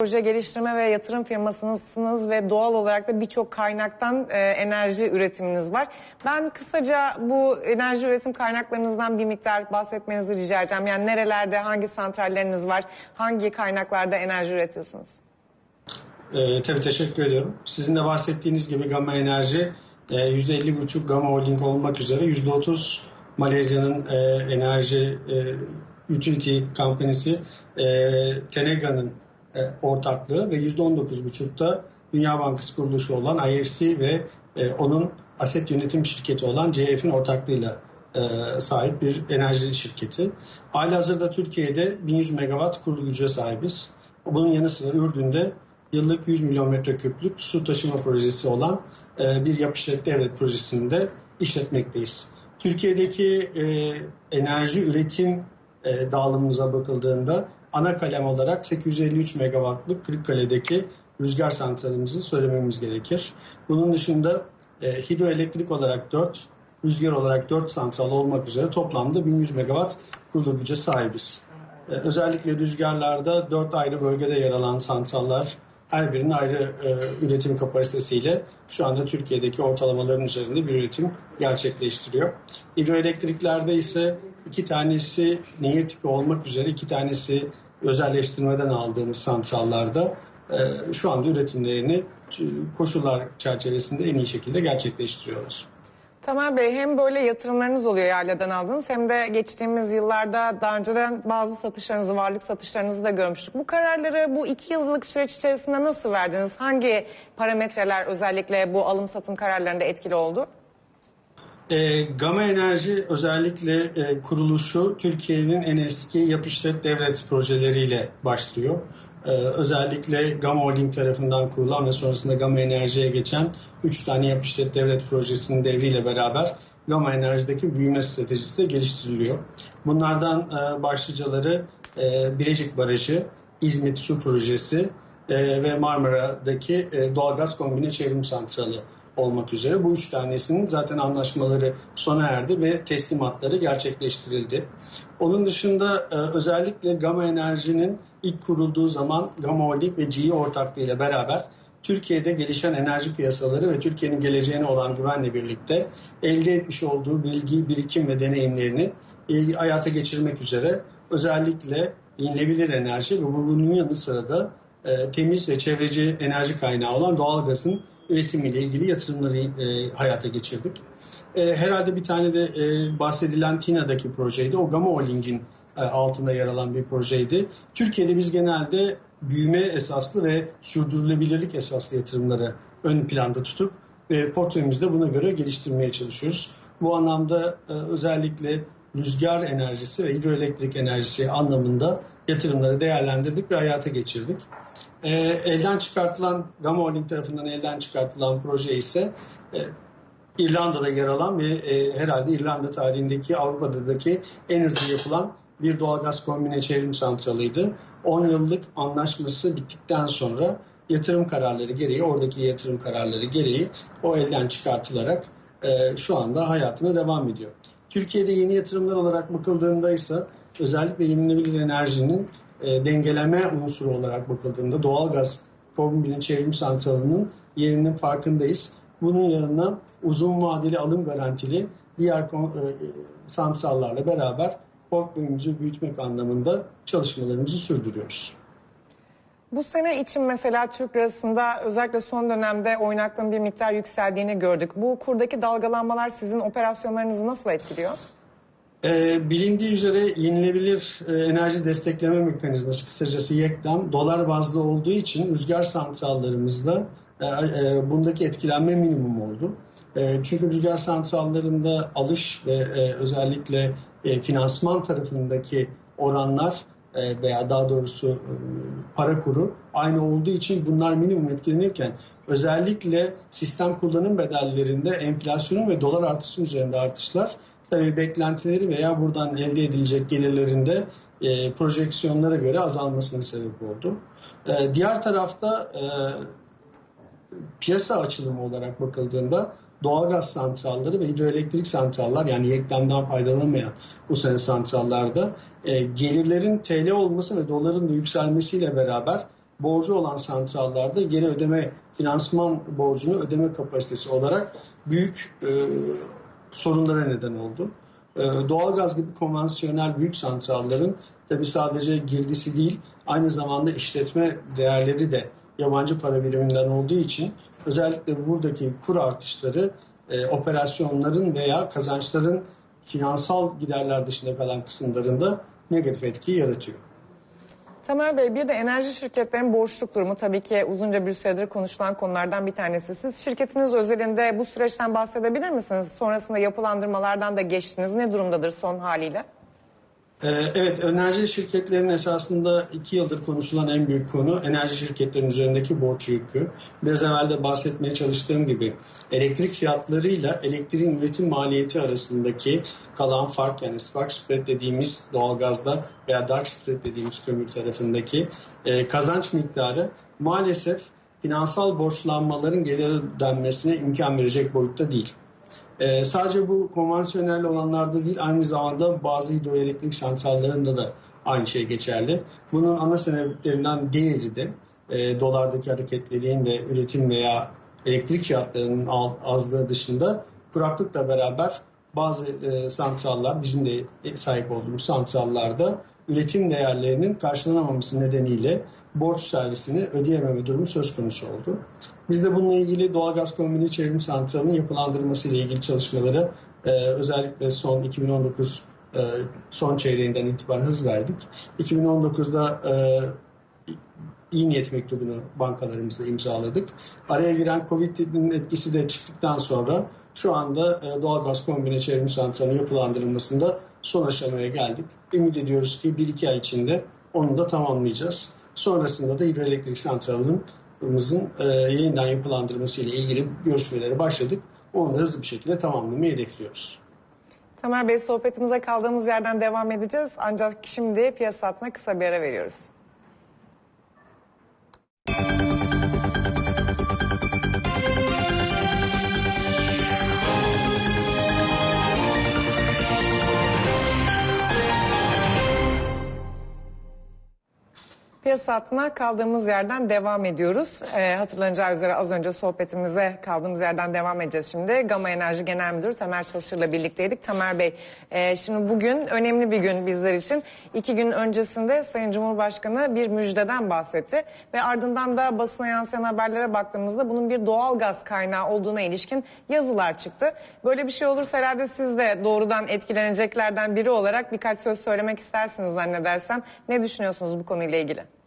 proje geliştirme ve yatırım firmasınız ve doğal olarak da birçok kaynaktan e, enerji üretiminiz var. Ben kısaca bu enerji üretim kaynaklarınızdan bir miktar bahsetmenizi rica edeceğim. Yani nerelerde hangi santralleriniz var, hangi kaynaklarda enerji üretiyorsunuz? Ee, tabii teşekkür ediyorum. Sizin de bahsettiğiniz gibi Gamma Enerji e, %50,5 Gamma Holding olmak üzere %30 Malezya'nın e, enerji e, utility company'si e, Tenega'nın e, ortaklığı ve %19,5'da Dünya Bankası kuruluşu olan IFC ve e, onun aset yönetim şirketi olan CF'in ortaklığıyla e, sahip bir enerji şirketi. Halihazırda Türkiye'de 1100 megawatt kurulu güce sahibiz. Bunun yanı sıra Ürdün'de yıllık 100 milyon metreküplük su taşıma projesi olan bir yapıştırık devlet projesinde işletmekteyiz. Türkiye'deki enerji üretim dağılımımıza bakıldığında ana kalem olarak 853 megawattlık Kırıkkale'deki rüzgar santralimizi söylememiz gerekir. Bunun dışında e, hidroelektrik olarak 4, rüzgar olarak 4 santral olmak üzere toplamda 1100 megawatt kurulu güce sahibiz. E, özellikle rüzgarlarda 4 ayrı bölgede yer alan santrallar her birinin ayrı e, üretim kapasitesiyle şu anda Türkiye'deki ortalamaların üzerinde bir üretim gerçekleştiriyor. Hidroelektriklerde ise iki tanesi nehir tipi olmak üzere iki tanesi özelleştirmeden aldığımız santrallarda e, şu anda üretimlerini e, koşullar çerçevesinde en iyi şekilde gerçekleştiriyorlar. Tamer Bey hem böyle yatırımlarınız oluyor yerlerden aldığınız hem de geçtiğimiz yıllarda daha önceden bazı satışlarınızı, varlık satışlarınızı da görmüştük. Bu kararları bu iki yıllık süreç içerisinde nasıl verdiniz? Hangi parametreler özellikle bu alım satım kararlarında etkili oldu? E, Gama Enerji özellikle e, kuruluşu Türkiye'nin en eski yapışlet devlet projeleriyle başlıyor. E, özellikle Gama Holding tarafından kurulan ve sonrasında Gama Enerji'ye geçen 3 tane yapışlet devlet projesinin devriyle beraber Gama Enerji'deki büyüme stratejisi de geliştiriliyor. Bunlardan e, başlıcaları e, Bilecik Barajı, İzmit Su Projesi e, ve Marmara'daki e, doğalgaz kombine çevrim santralı olmak üzere bu üç tanesinin zaten anlaşmaları sona erdi ve teslimatları gerçekleştirildi. Onun dışında e, özellikle Gama Enerji'nin ilk kurulduğu zaman Gama Holding ve GE ortaklığıyla beraber Türkiye'de gelişen enerji piyasaları ve Türkiye'nin geleceğine olan güvenle birlikte elde etmiş olduğu bilgi, birikim ve deneyimlerini e, hayata geçirmek üzere özellikle yenilebilir enerji ve bunun yanı sıra da e, temiz ve çevreci enerji kaynağı olan doğalgazın üretimiyle ilgili yatırımları e, hayata geçirdik. E, herhalde bir tane de e, bahsedilen TİNA'daki projeydi. O Gamma Holding'in e, altında yer alan bir projeydi. Türkiye'de biz genelde büyüme esaslı ve sürdürülebilirlik esaslı yatırımları ön planda tutup e, portföyümüzü de buna göre geliştirmeye çalışıyoruz. Bu anlamda e, özellikle rüzgar enerjisi ve hidroelektrik enerjisi anlamında yatırımları değerlendirdik ve hayata geçirdik. E, elden çıkartılan Gamma Holding tarafından elden çıkartılan proje ise e, İrlanda'da yer alan ve e, herhalde İrlanda tarihindeki Avrupa'daki en hızlı yapılan bir doğalgaz kombine çevrim santralıydı. 10 yıllık anlaşması bittikten sonra yatırım kararları gereği, oradaki yatırım kararları gereği o elden çıkartılarak e, şu anda hayatına devam ediyor. Türkiye'de yeni yatırımlar olarak bakıldığında ise özellikle yenilenebilir enerjinin e, dengeleme unsuru olarak bakıldığında doğalgaz kombine çevrim santralının yerinin farkındayız. Bunun yanına uzun vadeli alım garantili diğer e, santrallarla beraber portföyümüzü büyütmek anlamında çalışmalarımızı sürdürüyoruz. Bu sene için mesela Türk lirasında özellikle son dönemde oynaklığın bir miktar yükseldiğini gördük. Bu kurdaki dalgalanmalar sizin operasyonlarınızı nasıl etkiliyor? Ee, bilindiği üzere yenilebilir e, enerji destekleme mekanizması kısacası YEKDEM dolar bazlı olduğu için rüzgar santrallarımızda e, e, bundaki etkilenme minimum oldu. E, çünkü rüzgar santrallarında alış ve e, özellikle e, finansman tarafındaki oranlar e, veya daha doğrusu e, para kuru aynı olduğu için bunlar minimum etkilenirken özellikle sistem kullanım bedellerinde enflasyonun ve dolar artışı üzerinde artışlar tabii beklentileri veya buradan elde edilecek gelirlerinde e, projeksiyonlara göre azalmasına sebep oldu. E, diğer tarafta e, piyasa açılımı olarak bakıldığında doğalgaz santralları ve hidroelektrik santrallar yani yeklemden faydalanmayan bu sene santrallarda e, gelirlerin TL olması ve doların da yükselmesiyle beraber borcu olan santrallarda geri ödeme finansman borcunu ödeme kapasitesi olarak büyük e, sorunlara neden oldu. E, doğalgaz gibi konvansiyonel büyük santrallerin tabi sadece girdisi değil aynı zamanda işletme değerleri de yabancı para biriminden olduğu için özellikle buradaki kur artışları e, operasyonların veya kazançların finansal giderler dışında kalan kısımlarında negatif etki yaratıyor. Tamer Bey bir de enerji şirketlerinin borçluk durumu tabii ki uzunca bir süredir konuşulan konulardan bir tanesi. Siz şirketiniz özelinde bu süreçten bahsedebilir misiniz? Sonrasında yapılandırmalardan da geçtiniz. Ne durumdadır son haliyle? Ee, Evet, enerji şirketlerinin esasında iki yıldır konuşulan en büyük konu enerji şirketlerinin üzerindeki borç yükü. Biraz evvel de bahsetmeye çalıştığım gibi elektrik fiyatlarıyla elektriğin üretim maliyeti arasındaki kalan fark yani spark spread dediğimiz doğalgazda veya dark spread dediğimiz kömür tarafındaki e, kazanç miktarı maalesef finansal borçlanmaların geri ödenmesine imkan verecek boyutta değil. Ee, sadece bu konvansiyonel olanlarda değil aynı zamanda bazı hidroelektrik santrallerinde de aynı şey geçerli. Bunun ana sebeplerinden diğeri de e, dolardaki hareketlerin ve üretim veya elektrik fiyatlarının azlığı dışında kuraklıkla beraber bazı e, santrallar bizim de sahip olduğumuz santrallarda üretim değerlerinin karşılanamaması nedeniyle borç servisini ödeyememe durumu söz konusu oldu. Biz de bununla ilgili doğalgaz kombini çevrim santralının yapılandırması ile ilgili çalışmalara e, özellikle son 2019 e, son çeyreğinden itibaren hız verdik. 2019'da e, iyi niyet mektubunu bankalarımızla imzaladık. Araya giren Covid'in etkisi de çıktıktan sonra şu anda e, doğalgaz kombine çevrim santralı yapılandırılmasında son aşamaya geldik. Ümit ediyoruz ki 1-2 ay içinde onu da tamamlayacağız. Sonrasında da hidroelektrik santralımızın e, yeniden yapılandırması ile ilgili görüşmelere başladık. Onu da hızlı bir şekilde tamamlamayı hedefliyoruz. Tamer Bey sohbetimize kaldığımız yerden devam edeceğiz. Ancak şimdi piyasa kısa bir ara veriyoruz. Piyasa hattına kaldığımız yerden devam ediyoruz. Ee, hatırlanacağı üzere az önce sohbetimize kaldığımız yerden devam edeceğiz şimdi. Gama Enerji Genel Müdürü Tamer Çalışır'la birlikteydik. Tamer Bey, e, şimdi bugün önemli bir gün bizler için. İki gün öncesinde Sayın Cumhurbaşkanı bir müjdeden bahsetti. Ve ardından da basına yansıyan haberlere baktığımızda bunun bir doğal gaz kaynağı olduğuna ilişkin yazılar çıktı. Böyle bir şey olursa herhalde siz de doğrudan etkileneceklerden biri olarak birkaç söz söylemek istersiniz zannedersem. Ne düşünüyorsunuz bu konuyla ilgili?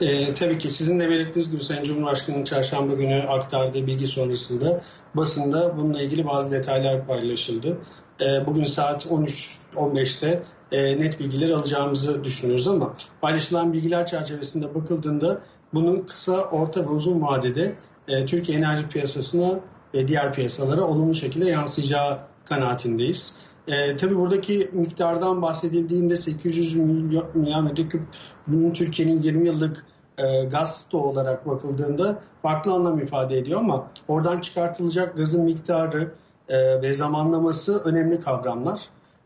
Ee, tabii ki sizin de belirttiğiniz gibi Sayın Cumhurbaşkanı'nın çarşamba günü aktardığı bilgi sonrasında basında bununla ilgili bazı detaylar paylaşıldı. Ee, bugün saat 13.15'te e, net bilgileri alacağımızı düşünüyoruz ama paylaşılan bilgiler çerçevesinde bakıldığında bunun kısa, orta ve uzun vadede e, Türkiye enerji piyasasına ve diğer piyasalara olumlu şekilde yansıyacağı kanaatindeyiz. E, tabii buradaki miktardan bahsedildiğinde 800 milyon metreküp bunun Türkiye'nin 20 yıllık e, gaz stoğu olarak bakıldığında farklı anlam ifade ediyor ama oradan çıkartılacak gazın miktarı e, ve zamanlaması önemli kavramlar.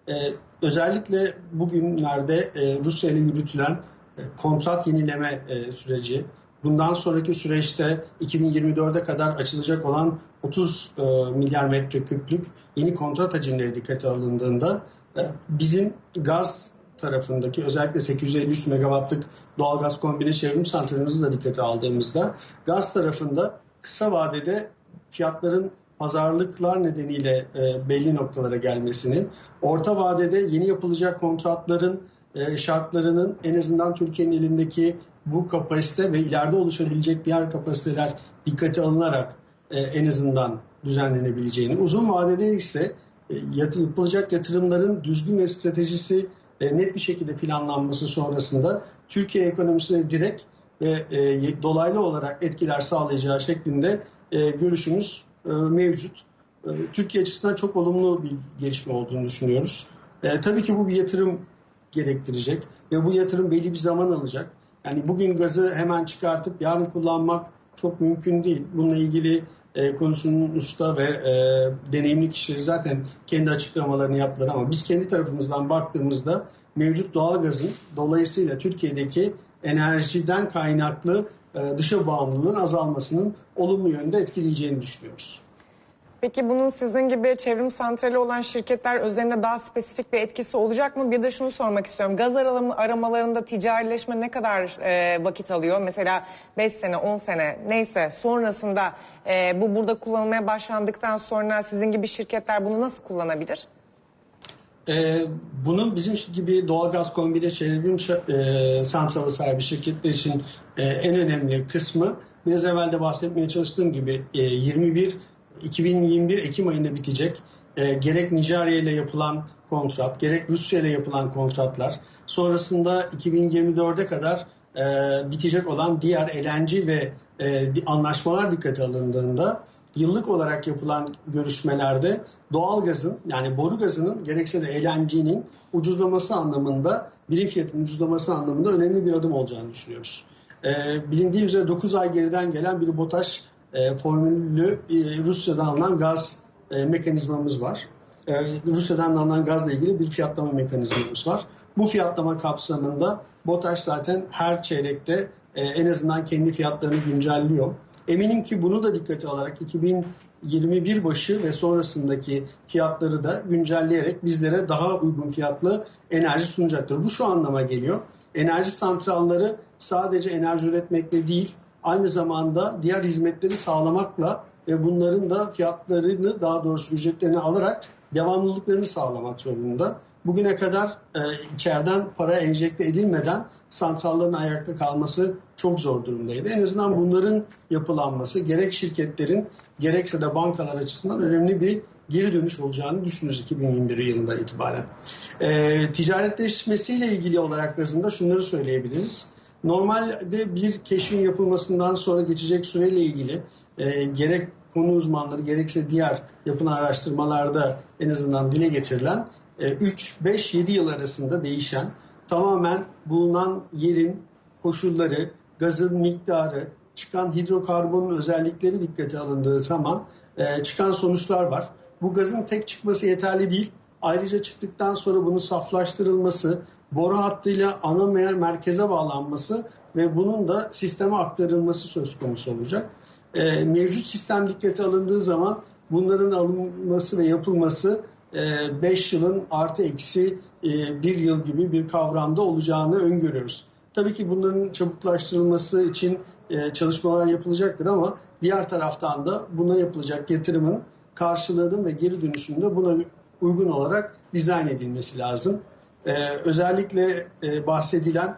E, özellikle bugünlerde e, Rusya ile yürütülen e, kontrat yenileme e, süreci, bundan sonraki süreçte 2024'e kadar açılacak olan 30 e, milyar metreküplük yeni kontrat hacimleri dikkate alındığında e, bizim gaz tarafındaki özellikle 853 megawattlık doğalgaz kombine çevrim santralimizi de dikkate aldığımızda gaz tarafında kısa vadede fiyatların pazarlıklar nedeniyle e, belli noktalara gelmesini, orta vadede yeni yapılacak kontratların e, şartlarının en azından Türkiye'nin elindeki bu kapasite ve ileride oluşabilecek diğer kapasiteler dikkate alınarak e, en azından düzenlenebileceğini, uzun vadede ise e, yapılacak yatırımların düzgün ve stratejisi net bir şekilde planlanması sonrasında Türkiye ekonomisine direkt ve e, dolaylı olarak etkiler sağlayacağı şeklinde görüşümüz mevcut. Türkiye açısından çok olumlu bir gelişme olduğunu düşünüyoruz. Tabii ki bu bir yatırım gerektirecek ve bu yatırım belli bir zaman alacak. Yani bugün gazı hemen çıkartıp yarın kullanmak çok mümkün değil. Bununla ilgili e, konusunun usta ve e, deneyimli kişileri zaten kendi açıklamalarını yaptılar ama biz kendi tarafımızdan baktığımızda mevcut doğalgazın dolayısıyla Türkiye'deki enerjiden kaynaklı e, dışa bağımlılığın azalmasının olumlu yönde etkileyeceğini düşünüyoruz. Peki bunun sizin gibi çevrim santrali olan şirketler üzerinde daha spesifik bir etkisi olacak mı? Bir de şunu sormak istiyorum. Gaz arama- aramalarında ticarileşme ne kadar e, vakit alıyor? Mesela 5 sene, 10 sene neyse sonrasında e, bu burada kullanılmaya başlandıktan sonra sizin gibi şirketler bunu nasıl kullanabilir? Ee, bunun bizim gibi doğalgaz kombine çevrim e, santralı sahibi şirketler için e, en önemli kısmı biraz evvel de bahsetmeye çalıştığım gibi e, 21 2021 Ekim ayında bitecek e, gerek Nijerya ile yapılan kontrat gerek Rusya ile yapılan kontratlar sonrasında 2024'e kadar e, bitecek olan diğer LNG ve e, anlaşmalar dikkate alındığında yıllık olarak yapılan görüşmelerde doğalgazın yani boru gazının gerekse de LNG'nin ucuzlaması anlamında birim fiyatının ucuzlaması anlamında önemli bir adım olacağını düşünüyoruz. Ee, bilindiği üzere 9 ay geriden gelen bir BOTAŞ e, formüllü e, Rusya'dan alınan gaz e, mekanizmamız var. E, Rusya'dan alınan gazla ilgili bir fiyatlama mekanizmamız var. Bu fiyatlama kapsamında BOTAŞ zaten her çeyrekte e, en azından kendi fiyatlarını güncelliyor. Eminim ki bunu da dikkate alarak 2021 başı ve sonrasındaki fiyatları da güncelleyerek bizlere daha uygun fiyatlı enerji sunacaktır. Bu şu anlama geliyor. Enerji santralları sadece enerji üretmekle değil, aynı zamanda diğer hizmetleri sağlamakla ve bunların da fiyatlarını daha doğrusu ücretlerini alarak devamlılıklarını sağlamak zorunda. Bugüne kadar e, içeriden para enjekte edilmeden santrallerin ayakta kalması çok zor durumdaydı. En azından bunların yapılanması gerek şirketlerin gerekse de bankalar açısından önemli bir geri dönüş olacağını düşünürüz 2021 yılından itibaren. E, ticaretleşmesiyle ilgili olarak gazında şunları söyleyebiliriz. Normalde bir keşfin yapılmasından sonra geçecek süreyle ilgili e, gerek konu uzmanları gerekse diğer yapılan araştırmalarda en azından dile getirilen 3, 5, 7 yıl arasında değişen tamamen bulunan yerin koşulları, gazın miktarı, çıkan hidrokarbonun özellikleri dikkate alındığı zaman e, çıkan sonuçlar var. Bu gazın tek çıkması yeterli değil. Ayrıca çıktıktan sonra bunun saflaştırılması, boru hattıyla ana mer- merkeze bağlanması ve bunun da sisteme aktarılması söz konusu olacak. E, mevcut sistem dikkate alındığı zaman bunların alınması ve yapılması 5 yılın artı eksi e, bir yıl gibi bir kavramda olacağını öngörüyoruz. Tabii ki bunların çabuklaştırılması için e, çalışmalar yapılacaktır ama diğer taraftan da buna yapılacak yatırımın karşılığının ve geri dönüşünde buna uygun olarak dizayn edilmesi lazım. E, özellikle bahsedilen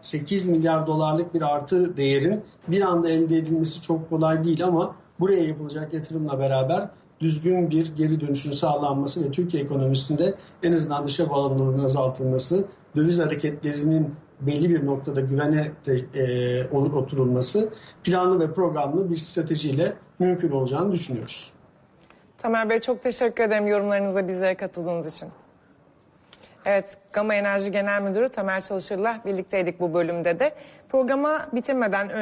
8 milyar dolarlık bir artı değerin bir anda elde edilmesi çok kolay değil ama buraya yapılacak yatırımla beraber düzgün bir geri dönüşün sağlanması ve Türkiye ekonomisinde en azından dışa bağımlılığın azaltılması, döviz hareketlerinin belli bir noktada güvene e, oturulması planlı ve programlı bir stratejiyle mümkün olacağını düşünüyoruz. Tamer Bey çok teşekkür ederim yorumlarınızla bizlere katıldığınız için. Evet, Gama Enerji Genel Müdürü Tamer Çalışır'la birlikteydik bu bölümde de. Programa bitirmeden önce